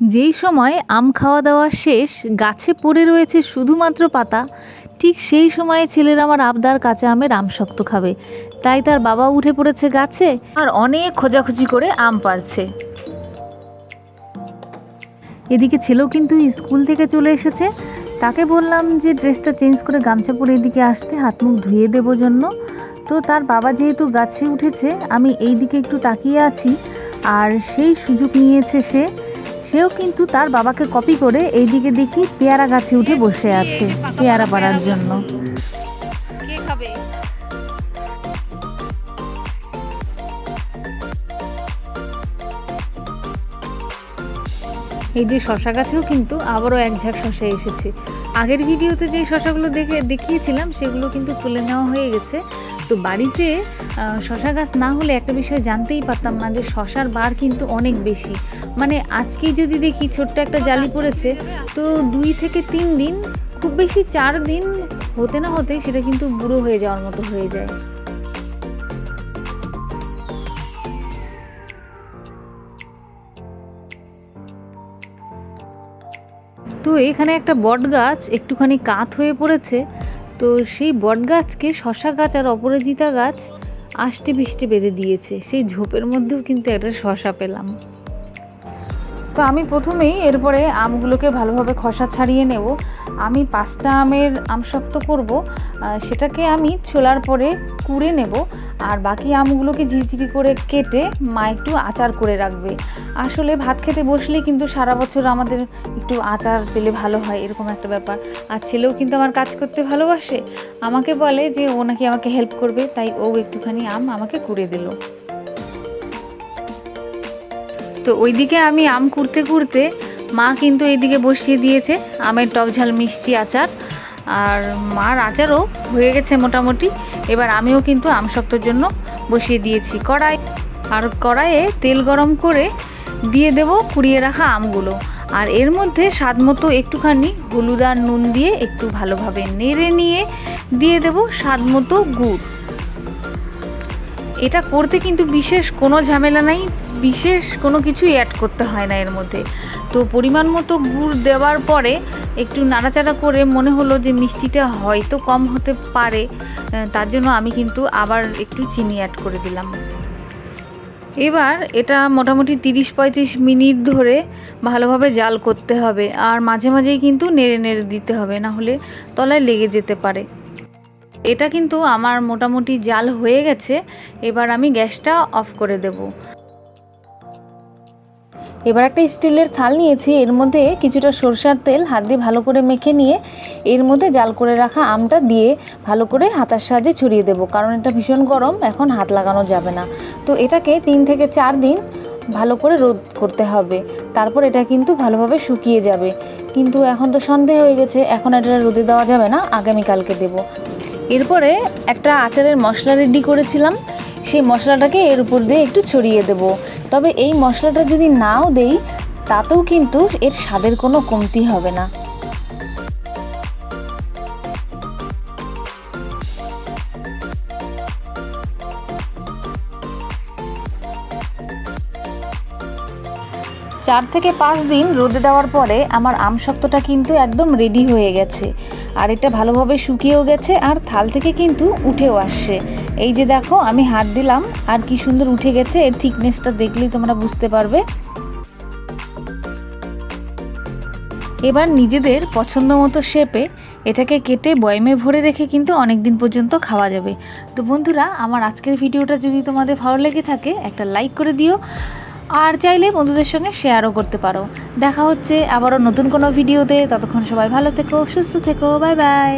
যেই সময় আম খাওয়া দাওয়া শেষ, গাছে পড়ে রয়েছে শুধুমাত্র পাতা, ঠিক সেই সময়ে ছেলের আমার আবদার কাঁচা আমের আম শক্ত খাবে। তাই তার বাবা উঠে পড়েছে গাছে আর অনেক খোঁজাখুঁজি করে আম পারছে এদিকে ছেলেও কিন্তু স্কুল থেকে চলে এসেছে। তাকে বললাম যে ড্রেসটা চেঞ্জ করে গামছা পরে এদিকে আসতে, হাত মুখ ধুয়ে দেবো জন্য। তো তার বাবা যেহেতু গাছে উঠেছে, আমি এই দিকে একটু তাকিয়ে আছি। আর সেই সুযোগ নিয়েছে সে সেও কিন্তু তার বাবাকে কপি করে এইদিকে দেখি পেয়ারা গাছে উঠে বসে আছে পেয়ারা পাড়ার জন্য। কে খাবে? এই যে শশা গাছেও কিন্তু আবারও এক ঝাঁক শশা এসেছে। আগের ভিডিওতে যে শশাগুলো দেখে দেখিয়েছিলাম সেগুলো কিন্তু তুলে নেওয়া হয়ে গেছে। তো বাড়িতে আহ, শশা গাছ না হলে একটা বিষয় জানতেই পারতাম না যে শশার বার কিন্তু অনেক বেশি। মানে আজকেই যদি দেখি ছোট্ট একটা জালি পড়েছে, তো দুই থেকে তিন দিন, খুব বেশি চার দিন হতে না হতে সেটা কিন্তু বুড়ো হয়ে যাওয়ার মতো হয়ে যায়। তো এখানে একটা বট গাছ একটুখানি কাত হয়ে পড়েছে, তো সেই বট গাছকে শশা গাছ আর অপরাজিতা গাছ আষ্টে পিষ্টে বেঁধে দিয়েছে। সেই ঝোপের মধ্যেও কিন্তু একটা শশা পেলাম। তো আমি প্রথমেই এরপরে আমগুলোকে ভালোভাবে খসা ছাড়িয়ে নেব। আমি পাঁচটা আমের আমশক্ত করব সেটাকে আমি ছোলার পরে কুড়ে নেব আর বাকি আমগুলোকে ঝিঝিরি করে কেটে মা একটু আচার করে রাখবে। আসলে ভাত খেতে বসলেই কিন্তু সারা বছর আমাদের একটু আচার পেলে ভালো হয়, এরকম একটা ব্যাপার। আর ছেলেও কিন্তু আমার কাজ করতে ভালোবাসে। আমাকে বলে যে ও নাকি আমাকে হেল্প করবে, তাই ও একটুখানি আম আমাকে কুড়ে দিল। তো ওইদিকে আমি আম কুড়তে কুড়তে মা কিন্তু এইদিকে বসিয়ে দিয়েছে, আমের টক ঝাল, মিষ্টি আচার। আর মার আচারও হয়ে গেছে মোটামুটি। এবার আমিও কিন্তু আম শক্তর জন্য বসিয়ে দিয়েছি। কড়াই, আর কড়াইয়ে তেল গরম করে দিয়ে দেব কুড়িয়ে রাখা আমগুলো। আর এর মধ্যে স্বাদ মতো একটুখানি হলুদ নুন দিয়ে একটু ভালোভাবে নেড়ে নিয়ে দিয়ে দেব স্বাদ মতো গুড়। এটা করতে কিন্তু বিশেষ কোনো ঝামেলা নাই। বিশেষ কোনো কিছুই অ্যাড করতে হয় না এর মধ্যে। তো পরিমাণ মতো গুড় দেওয়ার পরে একটু নাড়াচাড়া করে মনে হলো যে মিষ্টিটা হয়তো কম হতে পারে তার জন্য আমি কিন্তু আবার একটু চিনি অ্যাড করে দিলাম। এবার এটা মোটামুটি তিরিশ পঁয়ত্রিশ মিনিট ধরে ভালোভাবে জাল করতে হবে, আর মাঝে মাঝেই কিন্তু নেড়ে নেড়ে দিতে হবে, না হলে তলায় লেগে যেতে পারে। এটা কিন্তু আমার মোটামুটি জাল হয়ে গেছে, এবার আমি গ্যাসটা অফ করে দেব। এবার একটা স্টিলের থাল নিয়েছি, এর মধ্যে কিছুটা সরষার তেল, হাত দিয়ে ভালো করে মেখে নিয়ে, এর মধ্যে জাল করে রাখা আমটা দিয়ে ভালো করে হাতার সাহায্যে ছড়িয়ে দেবো, কারণ এটা ভীষণ গরম, এখন হাত লাগানো যাবে না। তো এটাকে তিন থেকে চার দিন ভালো করে রোদ করতে হবে, তারপর এটা কিন্তু ভালোভাবে শুকিয়ে যাবে। কিন্তু এখন তো সন্দেহ হয়ে গেছে, এখন এটা রোদে দেওয়া যাবে না, আগামীকালকে দেবো। এরপরে একটা আচারের মশলা রেডি করেছিলাম, সেই মশলাটাকে এর উপর দিয়ে একটু ছড়িয়ে দেব। তবে এই মশলাটা যদি নাও দেই তাতেও কিন্তু এর স্বাদের কোনো কমতি হবে না। চার থেকে পাঁচ দিন রোদে দেওয়ার পরে আমার আম শক্তটা কিন্তু একদম রেডি হয়ে গেছে। আর এটা ভালোভাবে শুকিয়েও গেছে, আর থাল থেকে কিন্তু উঠেও আসছে। এই যে দেখো, আমি হাত দিলাম, আর কি সুন্দর উঠে গেছে, এর থিকনেসটা দেখলেই তোমরা বুঝতে পারবে। এবার নিজেদের পছন্দ মতো শেপে এটাকে কেটে বয়মে ভরে রেখে কিন্তু অনেক দিন পর্যন্ত খাওয়া যাবে। তো বন্ধুরা, আমার আজকের ভিডিওটা যদি তোমাদের ভালো লেগে থাকে, একটা লাইক করে দিও আর চাইলে বন্ধুদের সঙ্গে শেয়ারও করতে পারো। দেখা হচ্ছে আবারও নতুন কোনো ভিডিওতে। ততক্ষণ সবাই ভালো থেকো, সুস্থ থেকো, বাই বাই।